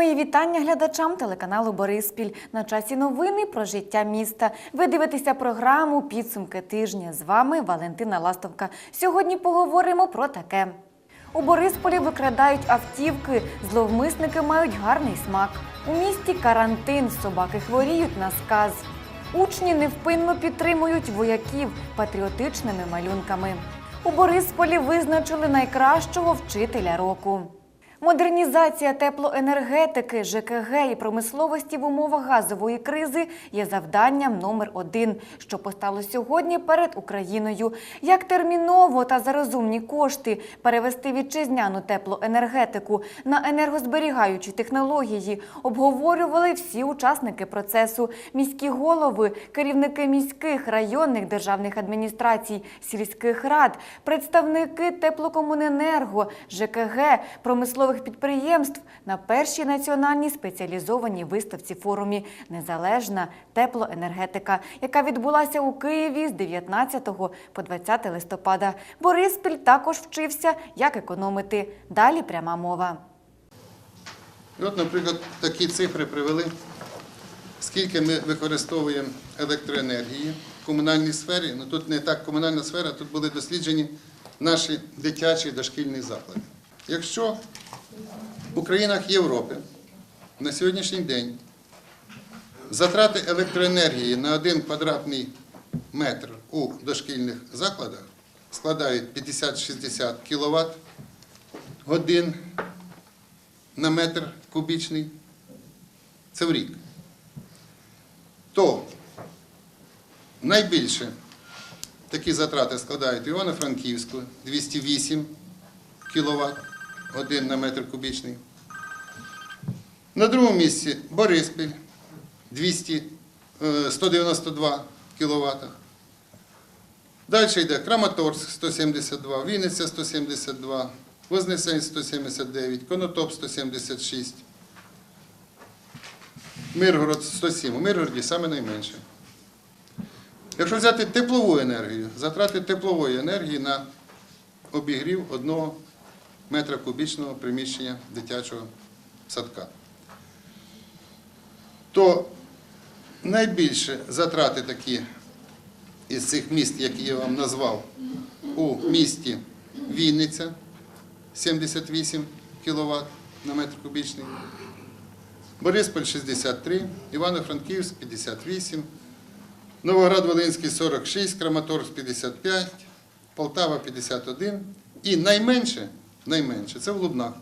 Мої вітання глядачам телеканалу Бориспіль. На часі новини про життя міста. Ви дивитеся програму Підсумки тижня. З вами Валентина Ластовка. Сьогодні поговоримо про таке. У Борисполі викрадають автівки. Зловмисники мають гарний смак. У місті карантин. Собаки хворіють на сказ. Учні невпинно підтримують вояків патріотичними малюнками. У Борисполі визначили найкращого вчителя року. Модернізація теплоенергетики, ЖКГ і промисловості в умовах газової кризи є завданням номер один, що постало сьогодні перед Україною. Як терміново та за розумні кошти перевести вітчизняну теплоенергетику на енергозберігаючі технології, обговорювали всі учасники процесу: міські голови, керівники міських, районних державних адміністрацій, сільських рад, представники теплокомуненерго, ЖКГ, промислових підприємств на першій національній спеціалізованій виставці форумі Незалежна теплоенергетика, яка відбулася у Києві з 19 по 20 листопада. Бориспіль також вчився, як економити. Далі пряма мова. І от, наприклад, такі цифри привели, скільки ми використовуємо електроенергії в комунальній сфері. Ну тут не так комунальна сфера, тут були досліджені наші дитячі дошкільні заклади. Якщо у країнах Європи на сьогоднішній день затрати електроенергії на один квадратний метр у дошкільних закладах складають 50-60 кВт годин на метр кубічний, це в рік, то найбільше такі затрати складають Івано-Франківську 208 кВт один на метр кубічний. На другому місці Бориспіль 200, е, 192 кВт. Далі йде Краматорськ 172, Вінниця 172, Вознесень 179, Конотоп 176, Миргород 107. У Миргороді саме найменше. Якщо взяти теплову енергію, затрати теплової енергії на обігрів одного метра кубічного приміщення дитячого садка, то найбільше затрати такі із цих міст, які я вам назвав, у місті Вінниця 78 кВт на метр кубічний, Борисполь 63, Івано-Франківськ 58, Новоград-Волинський 46, Краматорськ 55, Полтава 51 і найменше, найменше це в Лубнах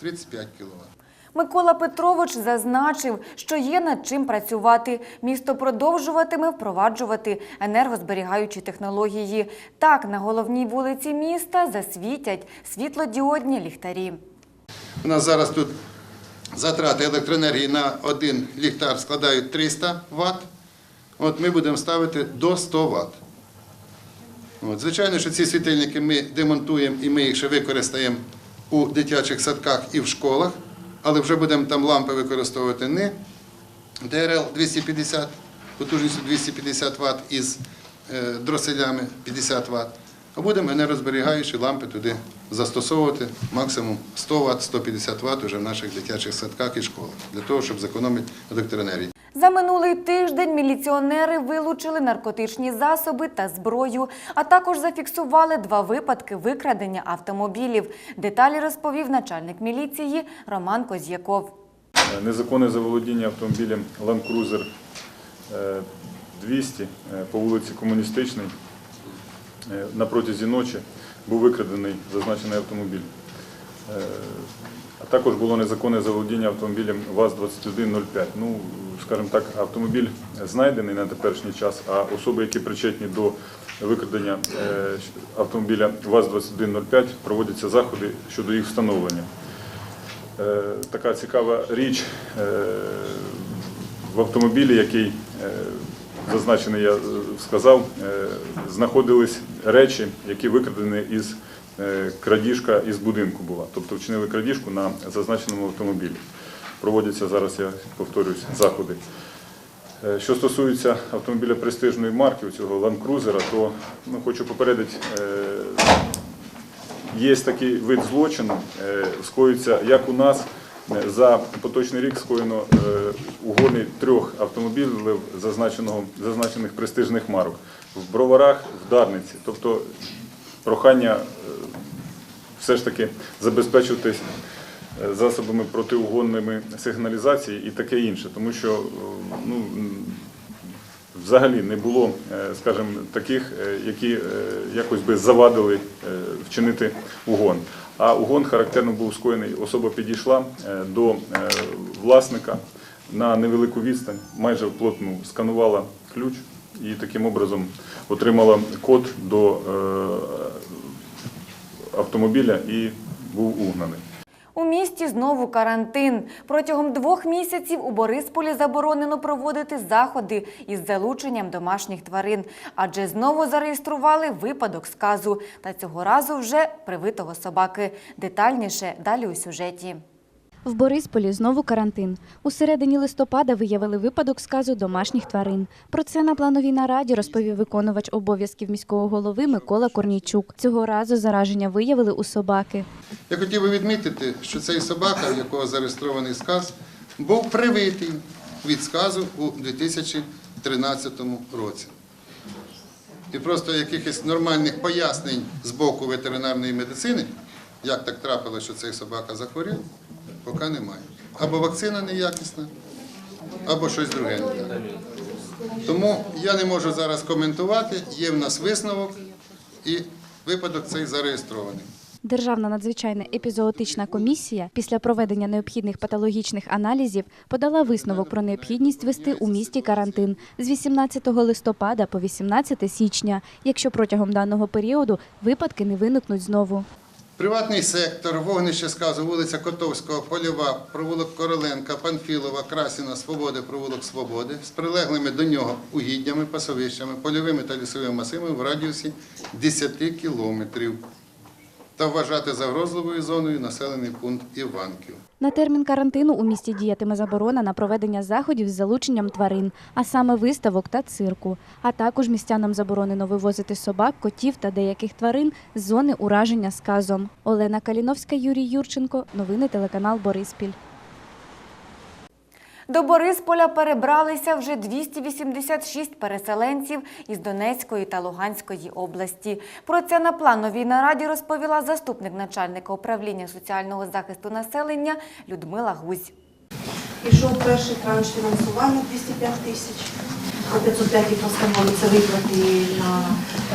35 кВт. Микола Петрович зазначив, що є над чим працювати. Місто продовжуватиме впроваджувати енергозберігаючі технології. Так, на головній вулиці міста засвітять світлодіодні ліхтарі. У нас зараз тут затрати електроенергії на один ліхтар складають 300 Вт. От ми будемо ставити до 100 Вт. От, звичайно, що ці світильники ми демонтуємо і ми їх ще використаємо у дитячих садках і в школах, але вже будемо там лампи використовувати не ДРЛ 250, потужністю 250 Вт із е, дроселями 50 Вт, а будемо енергозберігаючі лампи туди застосовувати максимум 100 Вт, 150 Вт вже в наших дитячих садках і школах, для того, щоб зекономити електроенергію. За минулий тиждень міліціонери вилучили наркотичні засоби та зброю, а також зафіксували два випадки викрадення автомобілів. Деталі розповів начальник міліції Роман Козьяков. Незаконне заволодіння автомобілем Land Cruiser е, 200 е, по вулиці Комуністичній е, на протязі ночі був викрадений зазначений автомобіль. А також було незаконне заволодіння автомобілем ВАЗ-2105. Ну, скажімо так, автомобіль знайдений на теперішній час, а особи, які причетні до викрадення е, автомобіля ВАЗ-2105, проводяться заходи щодо їх встановлення. Е, така цікава річ е, в автомобілі, який зазначений, я сказав, знаходились речі, які викрадені із крадіжка із будинку була. Тобто вчинили крадіжку на зазначеному автомобілі. Проводяться зараз, я повторюсь, заходи. Е, Що стосується автомобіля престижної марки, цього Land Cruiser, то ну, хочу попередити, е, є такий вид злочину, е, скоюється як у нас, Е, За поточний рік скоєно е, угони трьох автомобілів зазначеного, зазначених престижних марок в Броварах, в Дарниці. Тобто прохання е, все ж таки забезпечувати е, засобами протиугонними сигналізації і таке інше, тому що е, ну, взагалі не було, е, скажімо, таких, які якось би завадили вчинити угон. А угон характерно був скоєний. Особа підійшла до власника на невелику відстань, майже вплотну сканувала ключ і таким образом отримала код до автомобіля і був угнаний. У місті знову карантин. Протягом двох місяців у Борисполі заборонено проводити заходи із залученням домашніх тварин, адже знову зареєстрували випадок сказу. Та цього разу вже привитого собаки. Детальніше далі у сюжеті. В Борисполі знову карантин. У середині листопада виявили випадок сказу домашніх тварин. Про це на плановій нараді розповів виконувач обов'язків міського голови Микола Корнійчук. Цього разу зараження виявили у собаки. Я хотів би відмітити, що цей собака, в якого зареєстрований сказ, був привитий від сказу у 2013 році. І просто якихось нормальних пояснень з боку ветеринарної медицини, як так трапилося, що цей собака захворів, поки немає. Або вакцина неякісна, або щось друге. Тому я не можу зараз коментувати, є в нас висновок, і випадок цей зареєстрований. Державна надзвичайна епізоотична комісія після проведення необхідних патологічних аналізів подала висновок про необхідність вести у місті карантин з 18 листопада по 18 січня, якщо протягом даного періоду випадки не виникнуть знову. Приватний сектор, вогнище сказу, вулиця Котовського, Польова, провулок Короленка, Панфілова, Красіна, Свободи, провулок Свободи з прилеглими до нього угіддями, пасовищами, польовими та лісовими масивами в радіусі 10 кілометрів та вважати загрозливою зоною населений пункт Іванків. На термін карантину у місті діятиме заборона на проведення заходів з залученням тварин, а саме виставок та цирку. А також містянам заборонено вивозити собак, котів та деяких тварин з зони ураження сказом. Олена Каліновська, Юрій Юрченко. Новини телеканал Бориспіль. До Борисполя перебралися вже 286 переселенців із Донецької та Луганської області. Про це на плановій нараді розповіла заступник начальника управління соціального захисту населення Людмила Гузь. Пішов перший транш фінансування 205 тисяч. По 505 постанові це виплати на,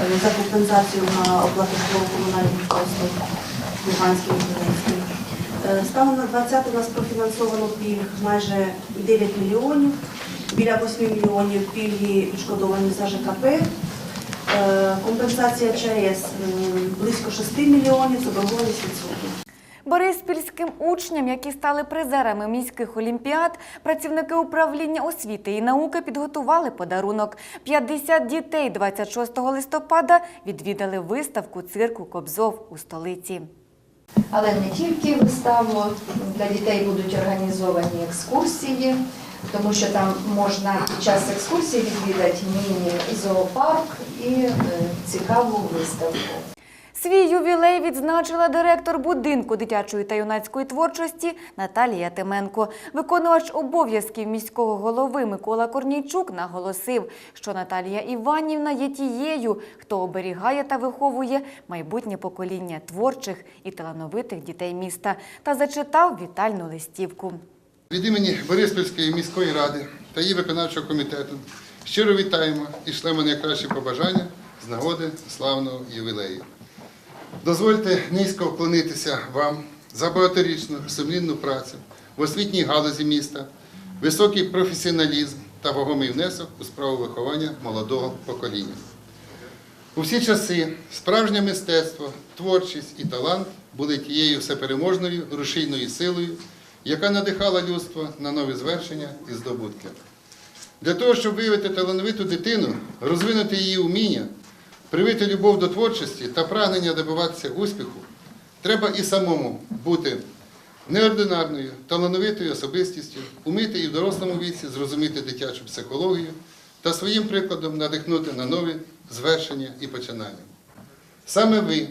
е, за компенсацію на оплату житлово-комунальних послуг Луганській і Донецькій. Станом на 20 у нас профінансовано пільг майже 9 мільйонів, біля 8 мільйонів пільги відшкодовані за ЖКП. Е, Компенсація ЧАЕС близько 6 мільйонів, заборгованість відсутня. Бориспільським учням, які стали призерами міських олімпіад, працівники управління освіти і науки підготували подарунок. 50 дітей 26 листопада відвідали виставку цирку Кобзов у столиці. Але не тільки виставу, для дітей будуть організовані екскурсії, тому що там можна під час екскурсії відвідати міні-зоопарк і е, цікаву виставку. Свій ювілей відзначила директор будинку дитячої та юнацької творчості Наталія Тименко. Виконувач обов'язків міського голови Микола Корнійчук наголосив, що Наталія Іванівна є тією, хто оберігає та виховує майбутнє покоління творчих і талановитих дітей міста та зачитав вітальну листівку. Від імені Бориспільської міської ради та її виконавчого комітету щиро вітаємо і шлемо найкращі побажання з нагоди славного ювілею. Дозвольте низько вклонитися вам за багаторічну сумлінну працю в освітній галузі міста, високий професіоналізм та вагомий внесок у справу виховання молодого покоління. У всі часи справжнє мистецтво, творчість і талант були тією всепереможною рушійною силою, яка надихала людство на нові звершення і здобутки. Для того, щоб виявити талановиту дитину, розвинути її уміння, привити любов до творчості та прагнення добиватися успіху, треба і самому бути неординарною, талановитою особистістю, уміти і в дорослому віці зрозуміти дитячу психологію та своїм прикладом надихнути на нові звершення і починання. Саме ви,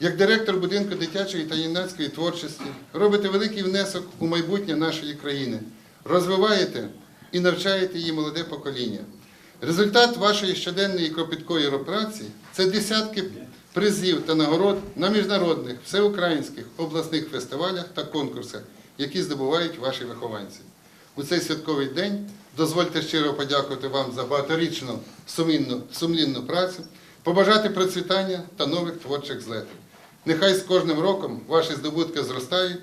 Як директор будинку дитячої та юнацької творчості робите великий внесок у майбутнє нашої країни, розвиваєте і навчаєте її молоде покоління. Результат вашої щоденної кропіткої праці це десятки призів та нагород на міжнародних, всеукраїнських, обласних фестивалях та конкурсах, які здобувають ваші вихованці. У цей святковий день дозвольте щиро подякувати вам за багаторічну сумлінну, сумлінну працю, побажати процвітання та нових творчих злетів. Нехай з кожним роком ваші здобутки зростають,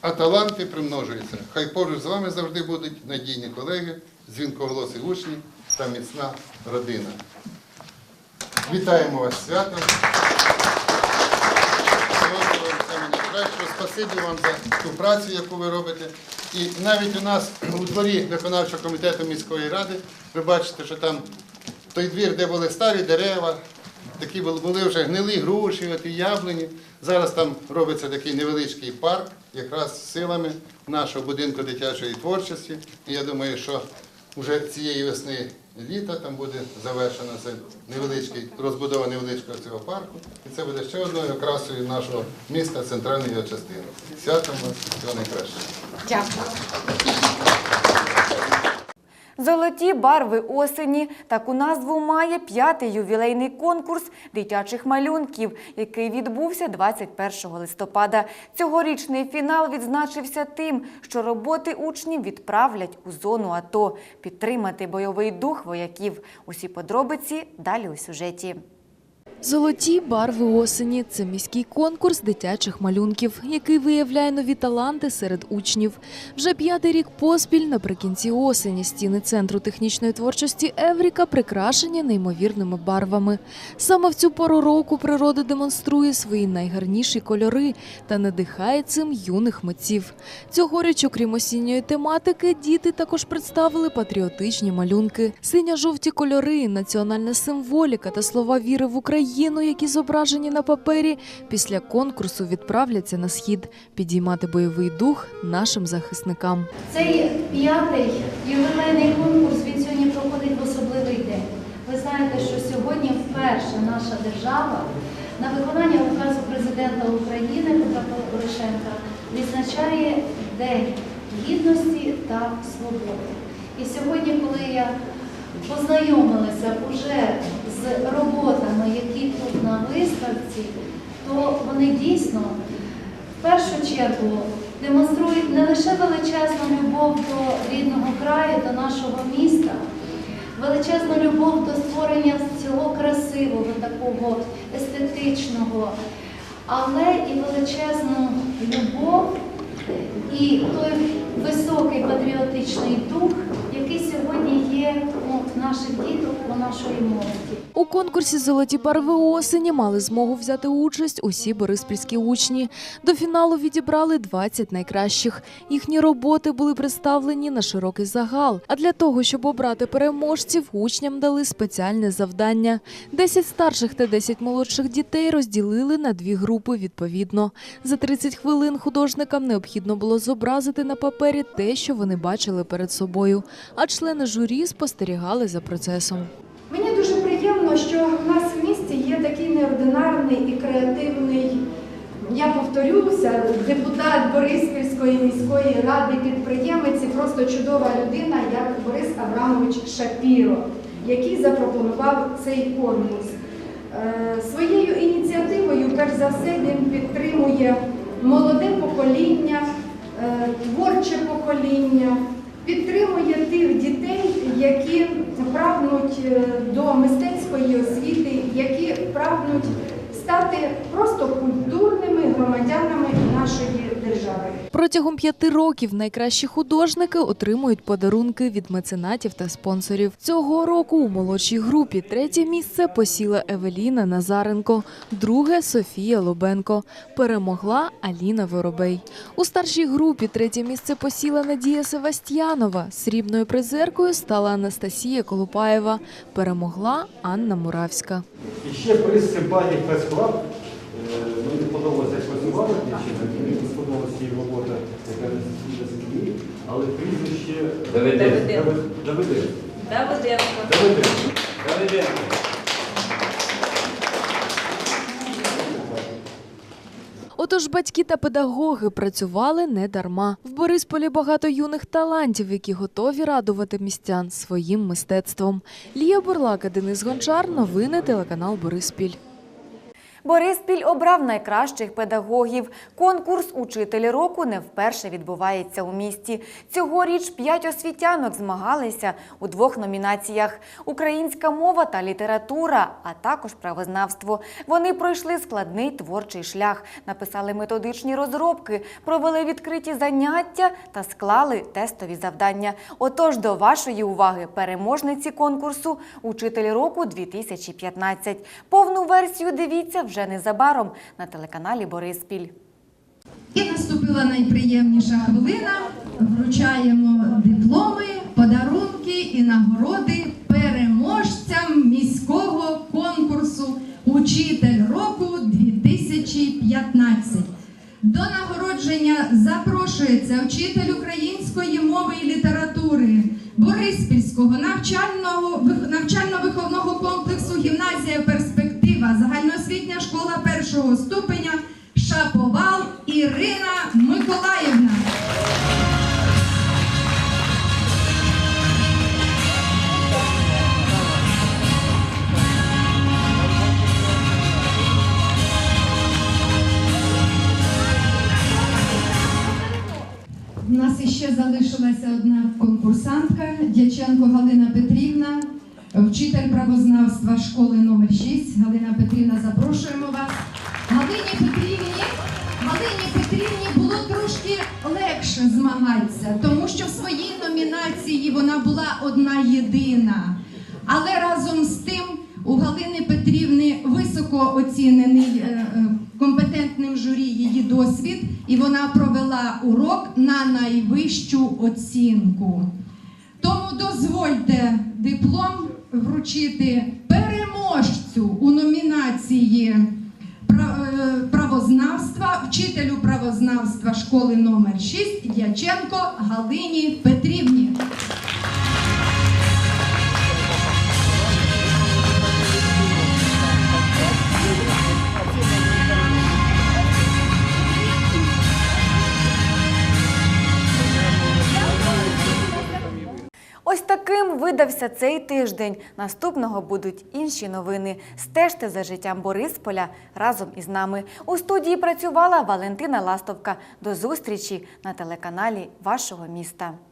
а таланти примножуються. Хай поруч з вами завжди будуть надійні колеги, дзвінкоголосі учні та міцна родина. Вітаємо вас святом. Спасибі вам за ту працю, яку ви робите. І навіть у нас у дворі виконавчого комітету міської ради, ви бачите, що там той двір, де були старі дерева, такі були вже гнилі груші, от і яблуні. Зараз там робиться такий невеличкий парк, якраз силами нашого будинку дитячої творчості. І я думаю, що вже цієї весни літа там буде завершено це невеличкий розбудова невеличкого цього парку. І це буде ще одною окрасою нашого міста, центральної його частини. Святом вас, всього найкращого. Золоті барви осені таку назву має п'ятий ювілейний конкурс дитячих малюнків, який відбувся 21 листопада. Цьогорічний фінал відзначився тим, що роботи учнів відправлять у зону АТО підтримати бойовий дух вояків. Усі подробиці далі у сюжеті. Золоті барви осені це міський конкурс дитячих малюнків, який виявляє нові таланти серед учнів. Вже п'ятий рік поспіль наприкінці осені стіни центру технічної творчості Евріка прикрашені неймовірними барвами. Саме в цю пору року природа демонструє свої найгарніші кольори та надихає цим юних митців. Цьогоріч, окрім осінньої тематики, діти також представили патріотичні малюнки. Синьо-жовті кольори, національна символіка та слова віри в Україну, які зображені на папері, після конкурсу відправляться на схід підіймати бойовий дух нашим захисникам. Цей п'ятий ювілейний конкурс він сьогодні проходить в особливий день. Ви знаєте, що сьогодні вперше наша держава на виконання указу президента України Петра Порошенка відзначає День гідності та свободи. І сьогодні, коли я познайомилася вже з роботами, які тут на виставці, то вони дійсно в першу чергу демонструють не лише величезну любов до рідного краю, до нашого міста, величезну любов до створення цього красивого, такого естетичного, але і величезну любов і той високий патріотичний дух, який сьогодні є наших діток, у нашої молоді. У конкурсі Золоті барви осені мали змогу взяти участь усі бориспільські учні. До фіналу відібрали 20 найкращих. Їхні роботи були представлені на широкий загал. А для того, щоб обрати переможців, учням дали спеціальне завдання. 10 старших та 10 молодших дітей розділили на дві групи відповідно. За 30 хвилин художникам необхідно було зобразити на папері те, що вони бачили перед собою. А члени журі спостерігали за процесом. Мені дуже приємно, що в нас в місті є такий неординарний і креативний, я повторюся, депутат Бориспільської міської ради, підприємець і просто чудова людина, як Борис Абрамович Шапіро, який запропонував цей конкурс. Е, Своєю ініціативою, перш за все, він підтримує молоде покоління, е, творче покоління, підтримує тих дітей, які прагнуть е, до мистецької освіти, які прагнуть стати просто культурними громадянами нашої держави. Протягом п'яти років найкращі художники отримують подарунки від меценатів та спонсорів. Цього року у молодшій групі третє місце посіла Евеліна Назаренко, друге Софія Лобенко. Перемогла Аліна Воробей. У старшій групі третє місце посіла Надія Севастьянова. Срібною призеркою стала Анастасія Колупаєва. Перемогла Анна Муравська. І ще приз Симпатій Фест Клаб. Е, Мені сподобалося, як сподобалася її робота, яка не сім'ї, але прізвище Давиденко. Давиденко. Давиденко. Давиденко. Отож, батьки та педагоги працювали не дарма. В Борисполі багато юних талантів, які готові радувати містян своїм мистецтвом. Лія Бурлака, Денис Гончар, новини телеканал Бориспіль. Бориспіль обрав найкращих педагогів. Конкурс Учитель року не вперше відбувається у місті. Цьогоріч п'ять освітянок змагалися у двох номінаціях: українська мова та література, а також правознавство. Вони пройшли складний творчий шлях, написали методичні розробки, провели відкриті заняття та склали тестові завдання. Отож, до вашої уваги переможниці конкурсу Учитель року 2015. Повну версію дивіться вже незабаром на телеканалі Бориспіль. І наступила найприємніша хвилина. Вручаємо дипломи, подарунки і нагороди переможцям міського конкурсу Учитель року 2015. До нагородження запрошується вчитель української мови і літератури Бориспільського навчально-виховного комплексу Гімназія Перспектива, першого ступеня Шаповал Ірина Миколаївна. У нас іще залишилася одна конкурсантка Дяченко Галина Петрівна, вчитель правознавства школи номер 6. Галина Петрівна, запрошуємо вас. Галині Петрівні, Галині Петрівні було трошки легше змагатися, тому що в своїй номінації вона була одна єдина. Але разом з тим у Галини Петрівни високо оцінений е, е, компетентним журі її досвід, і вона провела урок на найвищу оцінку. Тому дозвольте диплом вручити переможцю у номінації правознавства, вчителю правознавства школи номер 6 Дяченко Галині Петрівні. Видався цей тиждень. Наступного будуть інші новини. Стежте за життям Борисполя разом із нами. У студії працювала Валентина Ластовка. До зустрічі на телеканалі вашого міста.